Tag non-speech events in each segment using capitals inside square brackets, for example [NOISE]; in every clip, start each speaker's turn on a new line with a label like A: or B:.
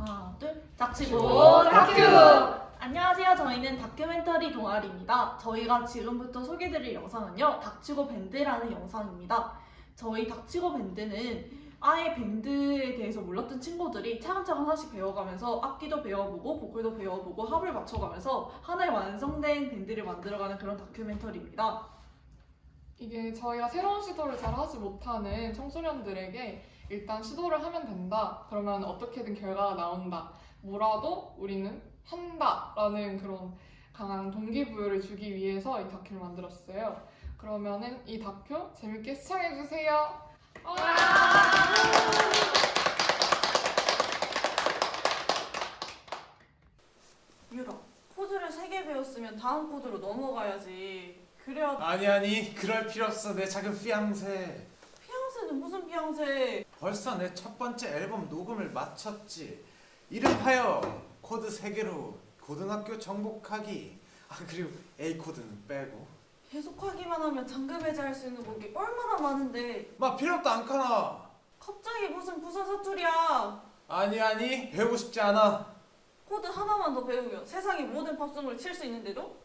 A: 하나, 둘. 닥치고
B: 오, 다큐!
A: 안녕하세요. 저희는 다큐멘터리 동아리입니다. 저희가 지금부터 소개드릴 영상은요. 닥치고 밴드라는 영상입니다. 저희 닥치고 밴드는 아예 밴드에 대해서 몰랐던 친구들이 차근차근 하나씩 배워가면서 악기도 배워보고 보컬도 배워보고 합을 맞춰가면서 하나의 완성된 밴드를 만들어가는 그런 다큐멘터리입니다.
B: 이게 저희가 새로운 시도를 잘 하지 못하는 청소년들에게 일단 시도를 하면 된다. 그러면 어떻게든 결과가 나온다. 뭐라도 우리는 한다 라는 그런 강한 동기부여를 주기 위해서 이 다큐를 만들었어요. 그러면은 이 다큐 재밌게 시청해주세요.
A: 유라, 코드를 3개 배웠으면 다음 코드로 넘어가야지. 그래야
C: 아니 아니 그럴 필요 없어. 내 작은 피앙새
A: 피앙새는 무슨 피앙새?
C: 벌써 내 첫 번째 앨범 녹음을 마쳤지. 이름하여 코드 3개로 고등학교 정복하기. 아 그리고 A 코드는 빼고.
A: 계속 하기만 하면 잠금 해제할 수 있는 곡이 얼마나 많은데.
C: 막 필요도 않카나
A: 갑자기 무슨 부산 사투리야.
C: 아니 아니 배우고 싶지 않아.
A: 코드 하나만 더 배우면 세상의 모든 팝송을 칠 수 있는데도?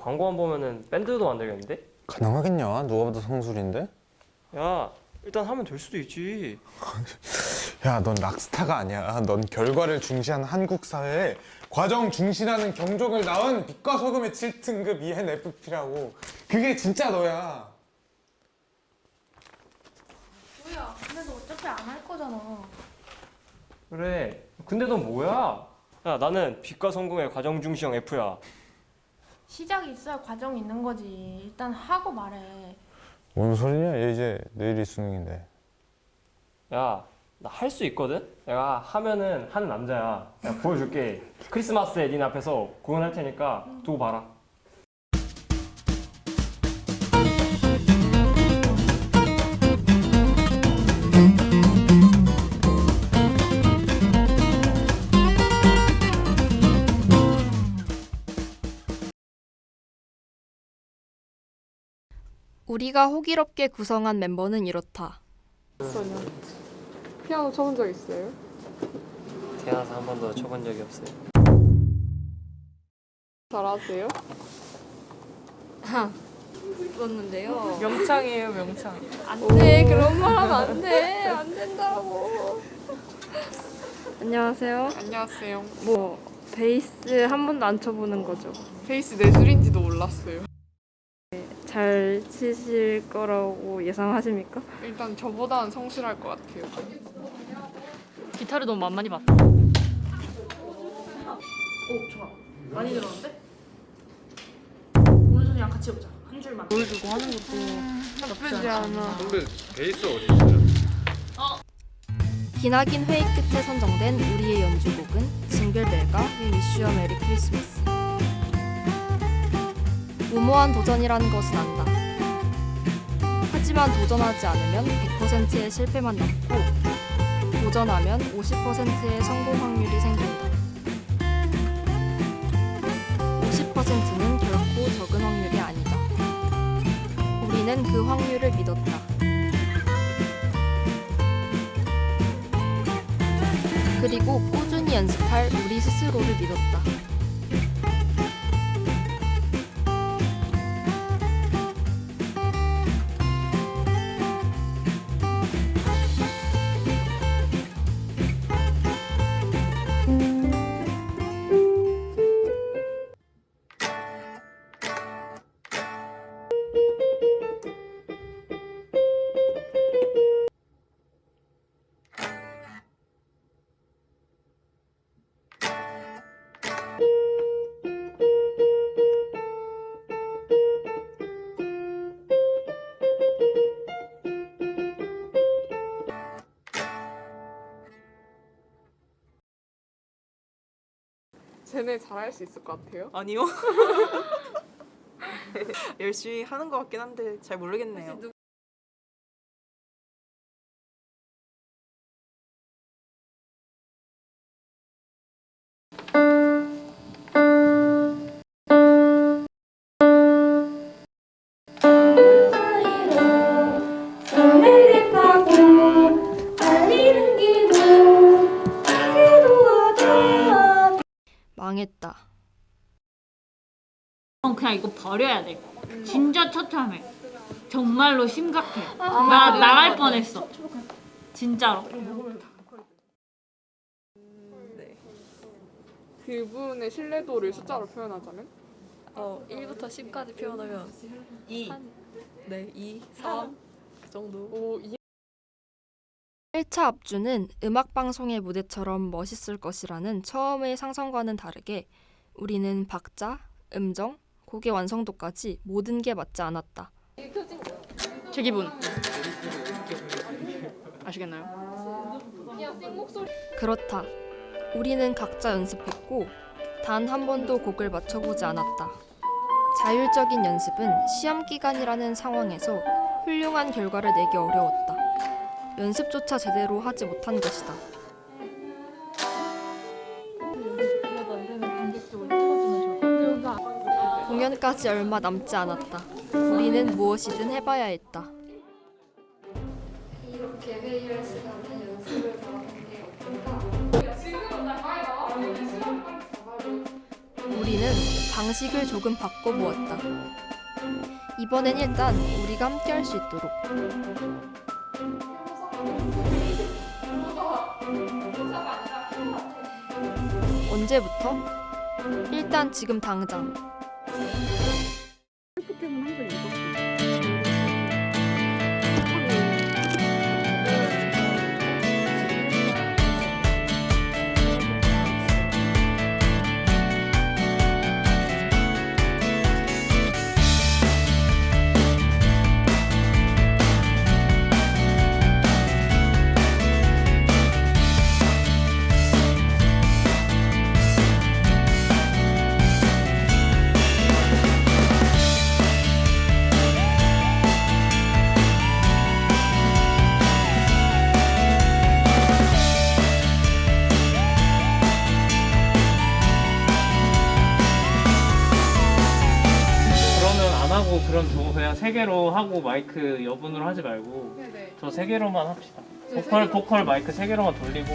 D: 광고만 보면은 밴드도 만들겠는데?
E: 가능하겠냐? 누가 봐도 성술인데?
D: 야, 일단 하면 될 수도 있지. [LAUGHS]
E: 야, 넌 락스타가 아니야. 넌 결과를 중시하는 한국 사회에 과정 중시라는 경종을 낳은 빛과 소금의 7등급 E ENFP라고. 그게 진짜 너야.
F: 뭐야? 근데 너 어차피 안 할 거잖아.
D: 그래. 근데 넌 뭐야? 야, 나는 빛과 성공의 과정 중시형 F야.
F: 시작이 있어야 과정이 있는 거지. 일단 하고 말해.
E: 뭔 소리냐? 얘 이제 내일이 수능인데.
D: 야, 나 할 수 있거든? 내가 하면은 하는 남자야. 내가 보여줄게. 크리스마스에 니네 앞에서 공연할 테니까 두고 봐라.
G: 우리가 호기롭게 구성한 멤버는 이렇다.
B: 있어요. 피아노 쳐본 적 있어요?
D: 태어나서 한 번도 쳐본 적이 없어요.
B: 잘하세요?
G: 있었는데요.
B: 명창이에요, 명창.
G: 안 돼, 그런 말 하면 안 돼. 안 된다고. 안녕하세요.
B: 안녕하세요.
G: 뭐, 베이스 한 번도 안 쳐보는 거죠.
B: 베이스 네 줄인지도 몰랐어요.
G: 잘 치실 거라고 예상하십니까?
B: 일단 저보다는 성실할 것 같아요.
F: 기타를 너무 만만히 봤다.
A: 오 좋아 많이 들었는데? 오른손이랑 같이 해보자 한 줄만
F: 보여주고 하는 것도
B: 나쁘지 않아.
C: 근데 베이스 어디 있어요?
G: 기나긴 회의 끝에 선정된 우리의 연주곡은 징글벨과 We Wish You a Merry Christmas. 무모한 도전이라는 것은 안다. 하지만 도전하지 않으면 100%의 실패만 남고 도전하면 50%의 성공 확률이 생긴다. 50%는 결코 적은 확률이 아니다. 우리는 그 확률을 믿었다. 그리고 꾸준히 연습할 우리 스스로를 믿었다.
B: 쟤네 잘할 수 있을 것 같아요.
H: 아니요. [LAUGHS] [LAUGHS] 열심히 하는 것 같긴 한데 잘 모르겠네요.
G: 망했다.
H: 어, 그냥 이거 버려야 돼. 진짜 처참해. 정말로 심각해. 나 나갈 뻔했어. 진짜로.
B: 그분의 신뢰도를 숫자로 표현하자면
I: 어, 1부터 10까지 표현하면 2. 네, 2, 3. 그 정도.
B: 오, 이
G: 1차 압주는 음악방송의 무대처럼 멋있을 것이라는 처음의 상상과는 다르게 우리는 박자, 음정, 곡의 완성도까지 모든 게 맞지 않았다.
I: 제 기분. 아시겠나요?
G: 그렇다. 우리는 각자 연습했고 단 한 번도 곡을 맞춰보지 않았다. 자율적인 연습은 시험 기간이라는 상황에서 훌륭한 결과를 내기 어려웠다. 연습조차 제대로 하지 못한 것이다. 공연까지 얼마 남지 않았다. 우리는 무엇이든 해봐야 했다. 우리는 방식을 조금 바꿔보았다. 이번엔 일단 우리가 함께 할 수 있도록. 언제부터? 일단 지금 당장.
J: 그럼 저거 그냥 세 개로 하고 마이크 여분으로 하지 말고
B: 네네.
J: 저 세 개로만 합시다.
B: 네,
J: 보컬. 보컬 마이크 세 개로만 돌리고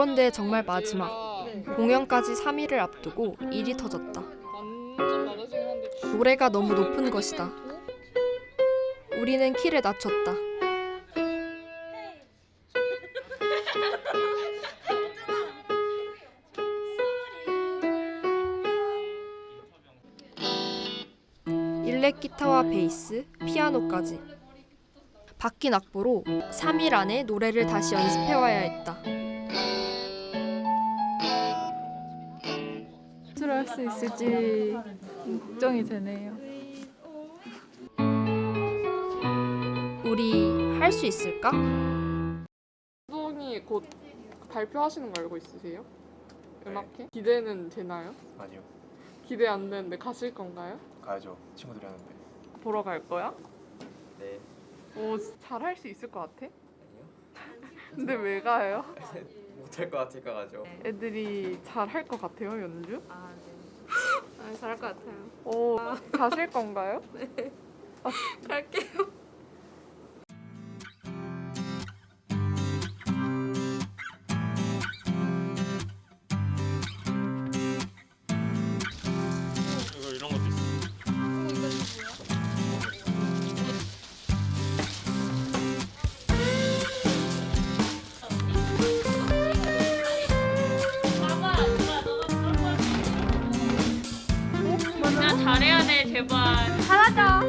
G: 그런데 정말 마지막. 공연까지 3일을 앞두고 일이 터졌다. 노래가 너무 높은 것이다. 우리는 키를 낮췄다. 일렉 기타와 베이스, 피아노까지. 바뀐 악보로 3일 안에 노래를 다시 연습해 와야 했다.
K: 할 수 있을지 걱정이 되네요.
G: 우리 할 수 있을까?
B: 수동이 곧 발표하시는 거 알고 있으세요? 음악회? 기대는 되나요?
C: 아니요
B: 기대 안 되는데 가실 건가요?
C: 가야죠 친구들이 하는데
B: 보러 갈 거야?
C: 네
B: 오, 잘할 수 있을 것 같아? [LAUGHS] 근데 왜 가요? [LAUGHS]
C: 못할 것 같으니까 가죠
B: 애들이 잘할 것 같아요, 연주?
I: 아, 네. 아, 잘할 것 같아요.
B: 오, 가실 건가요? [LAUGHS]
I: 갈게요.
J: バイ。ハ
H: ラタ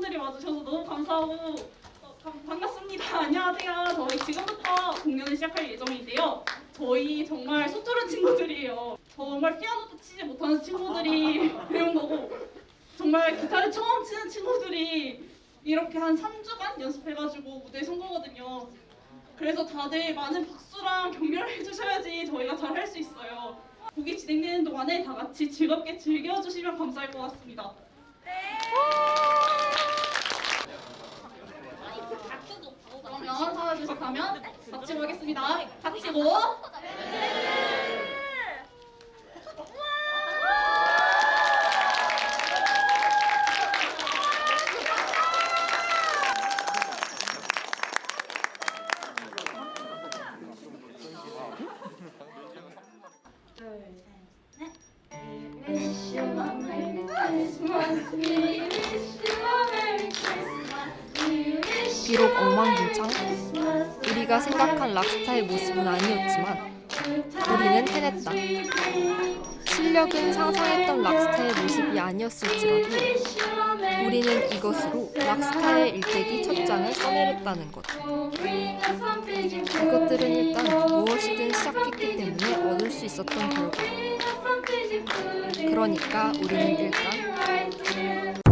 H: 잘해야 돼, 제발.
L: 어, 감- 반갑습니다. [LAUGHS] 안녕하세요. 저희 지금부터 공연을 시작할 예정인데요. 저희 정말 소뚜른 친구들이에요. 정말 피아노도 치지 못하는 친구들이 [LAUGHS] 배운 거고 정말 기타를 처음 치는 친구들이 이렇게 한 3주간 연습해가지고 무대에 선 거거든요. 그래서 다들 많은 박수랑 격려를 해주셔야지 저희가 잘 할 수 있어요. 곡이 진행되는 동안에 다 같이 즐겁게 즐겨주시면 감사할 것 같습니다. 그 러면 하나 둘셋 하면 닥치고 하겠습니다. 닥치고.
M: 비록 엉망진창, 우리가 생각한 락스타의 모습은 아니었지만 우리는 해냈다. 실력은 상상했던 락스타의 모습이 아니었을지라도 우리는 이것으로 락스타의 일대기 첫 장을 써내렸다는 것. 이것들은 일단 무엇이든 시작했기 때문에 얻을 수 있었던 결과. 그러니까 우리는 일단